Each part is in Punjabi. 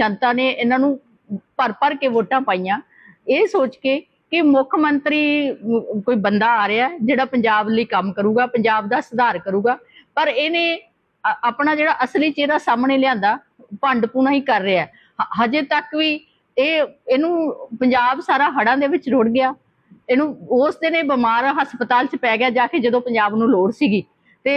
ਜਨਤਾ ਨੇ ਇਹਨਾਂ ਨੂੰ ਭਰ ਭਰ ਕੇ ਵੋਟਾਂ ਪਾਈਆਂ। ਇਹ ਸੋਚ ਕੇ ਕਿ ਮੁੱਖ ਮੰਤਰੀ ਕੋਈ ਬੰਦਾ ਆ ਰਿਹਾ ਜਿਹੜਾ ਪੰਜਾਬ ਲਈ ਕੰਮ ਕਰੂਗਾ, ਪੰਜਾਬ ਦਾ ਸੁਧਾਰ ਕਰੂਗਾ, ਪਰ ਇਹਨੇ ਆਪਣਾ ਜਿਹੜਾ ਅਸਲੀ ਚਿਹਰਾ ਸਾਹਮਣੇ ਲਿਆਂਦਾ ਭੰਡਪੂਣਾ ਹੀ ਕਰ ਰਿਹਾ ਹਜੇ ਤੱਕ ਵੀ ਇਹ, ਇਹਨੂੰ ਪੰਜਾਬ ਸਾਰਾ ਹੜਾਂ ਦੇ ਵਿੱਚ ਰੁੜ ਗਿਆ। ਇਹਨੂੰ ਉਸ ਦਿਨ ਇਹ ਬਿਮਾਰ ਹਸਪਤਾਲ 'ਚ ਪੈ ਗਿਆ, ਜਾ ਕੇ ਜਦੋਂ ਪੰਜਾਬ ਨੂੰ ਲੋੜ ਸੀਗੀ। ਤੇ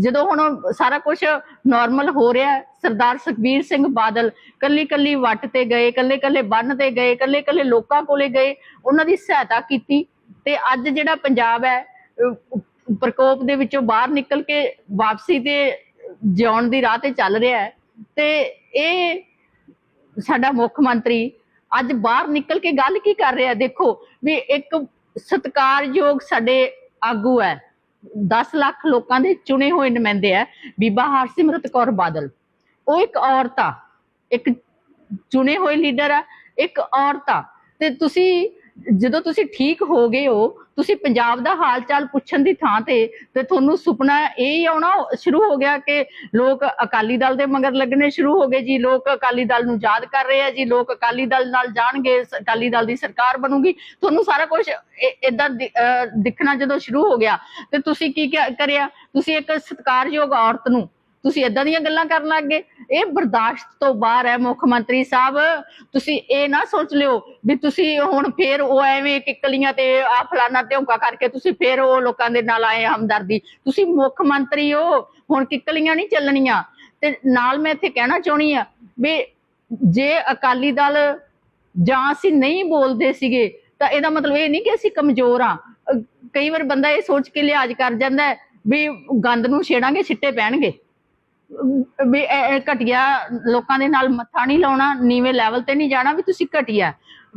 ਜਦੋਂ ਹੁਣ ਸਾਰਾ ਕੁਝ ਨਾਰਮਲ ਹੋ ਰਿਹਾ ਸਰਦਾਰ ਸੁਖਬੀਰ ਸਿੰਘ ਬਾਦਲ ਕੱਲੀ ਕੱਲੀ ਵੱਟ ਤੇ ਗਏ ਕੱਲੇ ਕੱਲੇ ਬੰਨ ਤੇ ਗਏ ਕੱਲੇ ਕੱਲੇ ਲੋਕਾਂ ਕੋਲੇ ਗਏ, ਉਹਨਾਂ ਦੀ ਸਹਾਇਤਾ ਕੀਤੀ ਤੇ ਅੱਜ ਜਿਹੜਾ ਪੰਜਾਬ ਹੈ ਪ੍ਰਕੋਪ ਦੇ ਵਿੱਚੋਂ ਬਾਹਰ ਨਿਕਲ ਕੇ ਵਾਪਸੀ ਤੇ ਜਿਉਣ ਦੀ ਰਾਹ ਤੇ ਚੱਲ ਰਿਹਾ ਹੈ, ਤੇ ਇਹ ਸਾਡਾ ਮੁੱਖ ਮੰਤਰੀ ਅੱਜ ਬਾਹਰ ਨਿਕਲ ਕੇ ਗੱਲ ਕੀ ਕਰ ਰਿਹਾ ਦੇਖੋ ਵੀ ਇੱਕ ਸਤਿਕਾਰਯੋਗ ਸਾਡੇ ਆਗੂ ਹੈ। 10 ਲੱਖ ਲੋਕਾਂ ਦੇ ਚੁਣੇ ਹੋਏ ਨੁਮਾਇੰਦੇ ਆ, ਬੀਬਾ ਹਰਸਿਮਰਤ ਕੌਰ ਬਾਦਲ। ਉਹ ਇੱਕ ਔਰਤ ਆ, ਇੱਕ ਚੁਣੇ ਹੋਏ ਲੀਡਰ ਆ, ਇੱਕ ਔਰਤ ਆ। ਤੇ ਤੁਸੀਂ ਜਦੋਂ ਤੁਸੀਂ ਠੀਕ ਹੋ ਗਏ ਹੋ, ਤੁਸੀਂ ਪੰਜਾਬ ਦਾ ਹਾਲ ਚਾਲ ਪੁੱਛਣ ਦੀ ਥਾਂ ਤੇ ਤੇ ਤੁਹਾਨੂੰ ਸੁਪਨਾ ਇਹ ਹੀ ਆਉਣਾ ਸ਼ੁਰੂ ਹੋ ਗਿਆ ਕਿ ਲੋਕ ਅਕਾਲੀ ਦਲ ਦੇ ਮਗਰ ਲੱਗਣੇ ਸ਼ੁਰੂ ਹੋ ਗਏ ਜੀ, ਲੋਕ ਅਕਾਲੀ ਦਲ ਨੂੰ ਯਾਦ ਕਰ ਰਹੇ ਆ ਜੀ, ਲੋਕ ਅਕਾਲੀ ਦਲ ਨਾਲ ਜਾਣਗੇ ਅਕਾਲੀ ਦਲ ਦੀ ਸਰਕਾਰ ਬਣੂਗੀ। ਤੁਹਾਨੂੰ ਸਾਰਾ ਕੁਝ ਇਦਾਂ ਦਿਖਣਾ ਜਦੋਂ ਸ਼ੁਰੂ ਹੋ ਗਿਆ, ਤੇ ਤੁਸੀਂ ਕੀ ਕਰਿਆ? ਤੁਸੀਂ ਇੱਕ ਸਤਿਕਾਰਯੋਗ ਔਰਤ ਨੂੰ ਤੁਸੀਂ ਇਦਾਂ ਦੀਆਂ ਗੱਲਾਂ ਕਰਨ ਲੱਗ ਗਏ। ਇਹ ਬਰਦਾਸ਼ਤ ਤੋਂ ਬਾਹਰ ਹੈ ਮੁੱਖ ਮੰਤਰੀ ਸਾਹਿਬ। ਤੁਸੀਂ ਇਹ ਨਾ ਸੋਚ ਲਿਓ ਵੀ ਤੁਸੀਂ ਹੁਣ ਫੇਰ ਉਹ ਐਵੇਂ ਕਿੱਕਲੀਆਂ ਤੇ ਆ ਫਲਾਣਾ ਧਿਉਂਕਾ ਕਰਕੇ ਤੁਸੀਂ ਫੇਰ ਉਹ ਲੋਕਾਂ ਦੇ ਨਾਲ ਆਏ ਹਮਦਰਦੀ। ਤੁਸੀਂ ਮੁੱਖ ਮੰਤਰੀ ਹੋ, ਹੁਣ ਕਿੱਕਲੀਆਂ ਨਹੀਂ ਚੱਲਣੀਆਂ। ਤੇ ਨਾਲ ਮੈਂ ਇੱਥੇ ਕਹਿਣਾ ਚਾਹਣੀ ਆ ਵੀ ਜੇ ਅਕਾਲੀ ਦਲ ਜਾਂ ਅਸੀਂ ਨਹੀਂ ਬੋਲਦੇ ਸੀਗੇ, ਤਾਂ ਇਹਦਾ ਮਤਲਬ ਇਹ ਨਹੀਂ ਕਿ ਅਸੀਂ ਕਮਜ਼ੋਰ ਆ ਕਈ ਵਾਰ ਬੰਦਾ ਇਹ ਸੋਚ ਕੇ ਲਿਹਾਜ਼ ਕਰ ਜਾਂਦਾ ਵੀ ਗੰਦ ਨੂੰ ਛੇੜਾਂਗੇ, ਛਿੱਟੇ ਪੈਣਗੇ। ਵੀ ਇਹ- ਘਟੀਆ ਲੋਕਾਂ ਦੇ ਨਾਲ ਮੱਥਾ ਨਹੀਂ ਲਾਉਣਾ, ਨੀਵੇਂ ਲੈਵਲ ਤੇ ਨਹੀਂ ਜਾਣਾ, ਵੀ ਤੁਸੀਂ ਘਟੀਆ।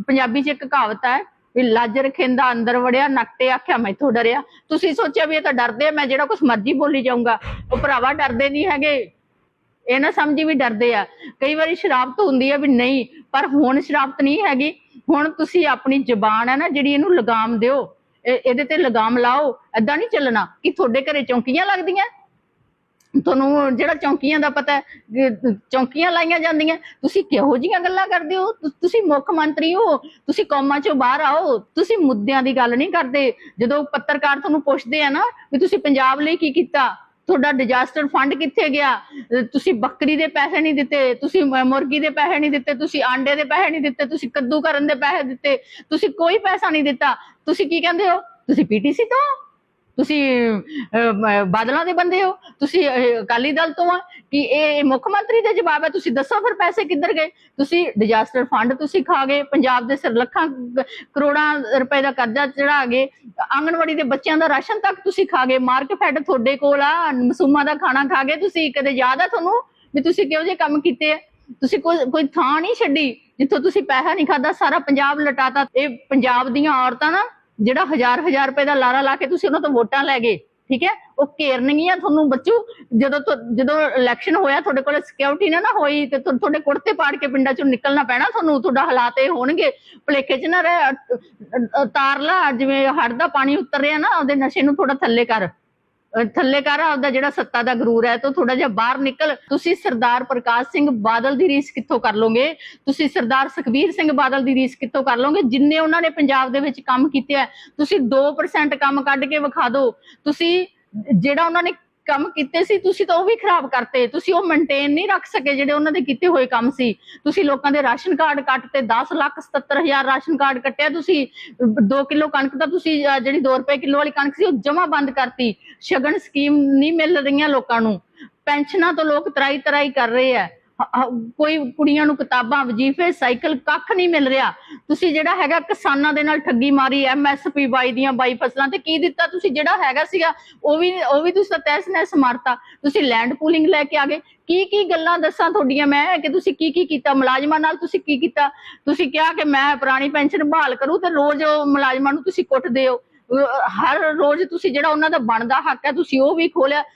ਪੰਜਾਬੀ 'ਚ ਇੱਕ ਕਹਾਵਤ ਹੈ ਵੀ ਲੱਜ ਰਖਿੰਦਾ ਅੰਦਰ ਵੜਿਆ ਨਕਟੇ ਆਖਿਆ ਮੈਥੋਂ ਡਰਿਆ। ਤੁਸੀਂ ਸੋਚਿਆ ਵੀ ਇਹ ਤਾਂ ਡਰਦੇ ਮੈਂ ਜਿਹੜਾ ਕੁਝ ਮਰਜ਼ੀ ਬੋਲੀ ਜਾਊਂਗਾ। ਉਹ ਭਰਾਵਾ ਡਰਦੇ ਨਹੀਂ ਹੈਗੇ। ਇਹ ਨਾ ਸਮਝੀ ਵੀ ਡਰਦੇ ਆ। ਕਈ ਵਾਰੀ ਸ਼ਰਾਬਤ ਹੁੰਦੀ ਆ ਵੀ ਨਹੀਂ, ਪਰ ਹੁਣ ਸ਼ਰਾਬਤ ਨਹੀਂ ਹੈਗੀ। ਹੁਣ ਤੁਸੀਂ ਆਪਣੀ ਜ਼ੁਬਾਨ ਹੈ ਨਾ ਜਿਹੜੀ ਇਹਨੂੰ ਲਗਾਮ ਦਿਓ। ਇਹਦੇ ਤੇ ਲਗਾਮ ਲਾਓ। ਐਦਾਂ ਨਹੀਂ ਚੱਲਣਾ। ਕਿ ਤੁਹਾਡੇ ਘਰੇ ਚੌਂਕੀਆਂ ਲੱਗਦੀਆਂ? ਤੁਹਾਨੂੰ ਜਿਹੜਾ ਚੌਂਕੀਆਂ ਦਾ ਪਤਾ ਹੈ ਚੌਂਕੀਆਂ ਲਾਈਆਂ ਜਾਂਦੀਆਂ, ਤੁਸੀਂ ਕਿਹੋ ਜੀਆਂ ਗੱਲਾਂ ਕਰਦੇ ਹੋ? ਤੁਸੀਂ ਮੁੱਖ ਮੰਤਰੀ ਹੋ, ਤੁਸੀਂ ਕੌਮਾਂ ਚੋਂ ਬਾਹਰ ਆਓ, ਤੁਸੀਂ ਮੁੱਦਿਆਂ ਦੀ ਗੱਲ ਨਹੀਂ ਕਰਦੇ। ਜਦੋਂ ਪੱਤਰਕਾਰ ਤੁਹਾਨੂੰ ਪੁੱਛਦੇ ਆ ਨਾ ਵੀ ਤੁਸੀਂ ਪੰਜਾਬ ਲਈ ਕੀ ਕੀਤਾ, ਤੁਹਾਡਾ ਡਿਜ਼ਾਸਟਰ ਫੰਡ ਕਿੱਥੇ ਗਿਆ? ਤੁਸੀਂ ਬੱਕਰੀ ਦੇ ਪੈਸੇ ਨਹੀਂ ਦਿੱਤੇ, ਤੁਸੀਂ ਮੁਰਗੀ ਦੇ ਪੈਸੇ ਨਹੀਂ ਦਿੱਤੇ, ਤੁਸੀਂ ਆਂਡੇ ਦੇ ਪੈਸੇ ਨਹੀਂ ਦਿੱਤੇ, ਤੁਸੀਂ ਕੱਦੂ ਕਰਨ ਦੇ ਪੈਸੇ ਦਿੱਤੇ, ਤੁਸੀਂ ਕੋਈ ਪੈਸਾ ਨਹੀਂ ਦਿੱਤਾ। ਤੁਸੀਂ ਕੀ ਕਹਿੰਦੇ ਹੋ? ਤੁਸੀਂ ਪੀਟੀਸੀ ਤੋਂ? ਤੁਸੀਂ ਬਾਦਲਾਂ ਦੇ ਬੰਦੇ ਹੋ। ਤੁਸੀਂ ਅਕਾਲੀ ਦਲ ਤੋਂ ਆ ਕਿ ਇਹ ਮੁੱਖ ਮੰਤਰੀ ਦੇ ਜਵਾਬ ਹੈ। ਤੁਸੀਂ ਦੱਸੋ ਫਿਰ ਪੈਸੇ ਕਿੱਧਰ ਗਏ? ਤੁਸੀਂ ਡਿਜ਼ਾਸਟਰ ਫੰਡ ਤੁਸੀਂ ਖਾ ਗਏ। ਪੰਜਾਬ ਦੇ ਸਿਰ ਲੱਖਾਂ ਕਰੋੜਾਂ ਰੁਪਏ ਦਾ ਕਰਜ਼ਾ ਚੜਾ ਗਏ। ਆਂਗਣਵਾੜੀ ਦੇ ਬੱਚਿਆਂ ਦਾ ਰਾਸ਼ਨ ਤੱਕ ਤੁਸੀਂ ਖਾ ਗਏ। ਮਾਰਕ ਫੈਡ ਤੁਹਾਡੇ ਕੋਲ ਆ। ਮਸੂਮਾਂ ਦਾ ਖਾਣਾ ਖਾ ਗਏ। ਤੁਸੀਂ ਕਦੇ ਯਾਦ ਆ ਤੁਹਾਨੂੰ ਵੀ ਤੁਸੀਂ ਕਿਹੋ ਜਿਹੇ ਕੰਮ ਕੀਤੇ ਆ? ਤੁਸੀਂ ਕੋਈ ਕੋਈ ਥਾਂ ਨਹੀਂ ਛੱਡੀ ਜਿੱਥੋਂ ਤੁਸੀਂ ਪੈਸਾ ਨਹੀਂ ਖਾਦਾ ਸਾਰਾ ਪੰਜਾਬ ਲਟਾਤਾ। ਇਹ ਪੰਜਾਬ ਦੀਆਂ ਔਰਤਾਂ ਨਾ ਜਿਹੜਾ ਹਜ਼ਾਰ ਹਜ਼ਾਰ ਰੁਪਏ ਦਾ ਲਾਰਾ ਲਾ ਕੇ ਤੁਸੀਂ ਉਹਨਾਂ ਤੋਂ ਵੋਟਾਂ ਲੈ ਗਏ, ਠੀਕ ਹੈ? ਉਹ ਘੇਰਨਗੀਆਂ ਤੁਹਾਨੂੰ ਬੱਚੂ, ਜਦੋਂ ਜਦੋਂ ਇਲੈਕਸ਼ਨ ਹੋਇਆ, ਤੁਹਾਡੇ ਕੋਲ ਸਿਕਿਉਰਿਟੀ ਨਾ ਨਾ ਹੋਈ, ਤੇ ਤੁਹਾਡੇ ਕੁੜਤੇ ਪਾੜ ਕੇ ਪਿੰਡਾਂ ਚੋਂ ਨਿਕਲਣਾ ਪੈਣਾ ਤੁਹਾਨੂੰ, ਤੁਹਾਡਾ ਹਾਲਾਤ ਇਹ ਹੋਣਗੇ। ਭਲੇਖੇ 'ਚ ਨਾ ਰਹਿ, ਅ- ਤਾਰ ਲਾ, ਜਿਵੇਂ ਹੜ ਦਾ ਪਾਣੀ ਉਤਰ ਰਿਹਾ ਨਾ, ਉਹਦੇ ਨਸ਼ੇ ਨੂੰ ਥੋੜਾ ਥੱਲੇ ਕਰ। ਥੱਲੇ ਕਰ, ਆਪਦਾ ਜਿਹੜਾ ਸੱਤਾ ਦਾ ਗਰੂਰ ਹੈ, ਤੋਂ ਥੋੜਾ ਜਿਹਾ ਬਾਹਰ ਨਿਕਲ। ਤੁਸੀਂ ਸਰਦਾਰ ਪ੍ਰਕਾਸ਼ ਸਿੰਘ ਬਾਦਲ ਦੀ ਰੀਸ ਕਿੱਥੋਂ ਕਰ ਲੋਗੇ? ਤੁਸੀਂ ਸਰਦਾਰ ਸੁਖਬੀਰ ਸਿੰਘ ਬਾਦਲ ਦੀ ਰੀਸ ਕਿੱਥੋਂ ਕਰ ਲੋਗੇ? ਜਿੰਨੇ ਉਹਨਾਂ ਨੇ ਪੰਜਾਬ ਦੇ ਵਿੱਚ ਕੰਮ ਕੀਤੇ ਆ, ਤੁਸੀਂ 2% ਕੰਮ ਕੱਢ ਕੇ ਵਿਖਾ ਦਿਓ ਤੁਸੀਂ ਜਿਹੜਾ ਉਹਨਾਂ ਨੇ ਕੰਮ ਕੀਤੇ ਸੀ, ਤੁਸੀਂ ਤਾਂ ਉਹ ਵੀ ਖਰਾਬ ਕਰਤੇ। ਤੁਸੀਂ ਉਹ ਮੇਨਟੇਨ ਨਹੀਂ ਰੱਖ ਸਕੇ ਜਿਹੜੇ ਉਹਨਾਂ ਦੇ ਕੀਤੇ ਹੋਏ ਕੰਮ ਸੀ। ਤੁਸੀਂ ਲੋਕਾਂ ਦੇ ਰਾਸ਼ਨ ਕਾਰਡ ਕੱਟ ਤੇ 10 ਲੱਖ 77 ਹਜ਼ਾਰ ਰਾਸ਼ਨ ਕਾਰਡ ਕੱਟਿਆ ਤੁਸੀਂ। 2 ਕਿਲੋ ਕਣਕ ਤਾਂ ਤੁਸੀਂ ਜਿਹੜੀ 2 ਰੁਪਏ ਕਿਲੋ ਵਾਲੀ ਕਣਕ ਸੀ, ਉਹ ਜਮਾ ਬੰਦ ਕਰਤੀ। ਸ਼ਗਨ ਸਕੀਮ ਨਹੀਂ ਮਿਲ ਰਹੀਆਂ ਲੋਕਾਂ ਨੂੰ। ਪੈਨਸ਼ਨਾਂ ਤੋਂ ਲੋਕ ਤਰਾਈ ਤਰਾਈ ਕਰ ਰਹੇ ਆ। ਕੋਈ ਕੁੜੀਆਂ ਨੂੰ ਕਿਤਾਬਾਂ, ਵਜੀਫੇ, ਸਾਈਕਲ ਕੱਖ ਨਹੀਂ ਮਿਲ ਰਿਹਾ। ਤੁਸੀਂ ਜਿਹੜਾ ਹੈਗਾ ਕਿਸਾਨਾਂ ਦੇ ਨਾਲ ਠੱਗੀ ਮਾਰੀ ਐਮਐਸਪੀ ਬਾਈ ਦੀਆਂ ਬਾਈ ਫਸਲਾਂ ਤੇ ਕੀ ਦਿੱਤਾ ਤੁਸੀਂ? ਜਿਹੜਾ ਹੈਗਾ ਸੀਗਾ, ਉਹ ਵੀ ਉਹ ਵੀ ਤੁਸੀਂ ਤੈਸ ਨੈਸ ਮਾਰਤਾ। ਤੁਸੀਂ ਲੈਂਡ ਪੂਲਿੰਗ ਲੈ ਕੇ ਆ ਗਏ। ਕੀ ਕੀ ਗੱਲਾਂ ਦੱਸਾਂ ਤੁਹਾਡੀਆਂ ਮੈਂ? ਕਿ ਤੁਸੀਂ ਕੀ ਕੀ ਕੀਤਾ? ਮੁਲਾਜ਼ਮਾਂ ਨਾਲ ਤੁਸੀਂ ਕੀ ਕੀਤਾ? ਤੁਸੀਂ ਕਿਹਾ ਕਿ ਮੈਂ ਪੁਰਾਣੀ ਪੈਨਸ਼ਨ ਬਹਾਲ ਕਰੂ ਤੇ ਰੋਜ਼ ਮੁਲਾਜ਼ਮਾਂ ਨੂੰ ਤੁਸੀਂ ਕੁੱਟਦੇ ਹੋ। ਹਰ ਰੋਜ਼ ਤੁਸੀਂ ਜਿਹੜਾ ਉਹਨਾਂ ਦਾ ਬਣਦਾ ਹੱਕ ਹੈ, ਤੁਸੀਂ ਉਹ ਵੀ ਖੋਲਿਆ।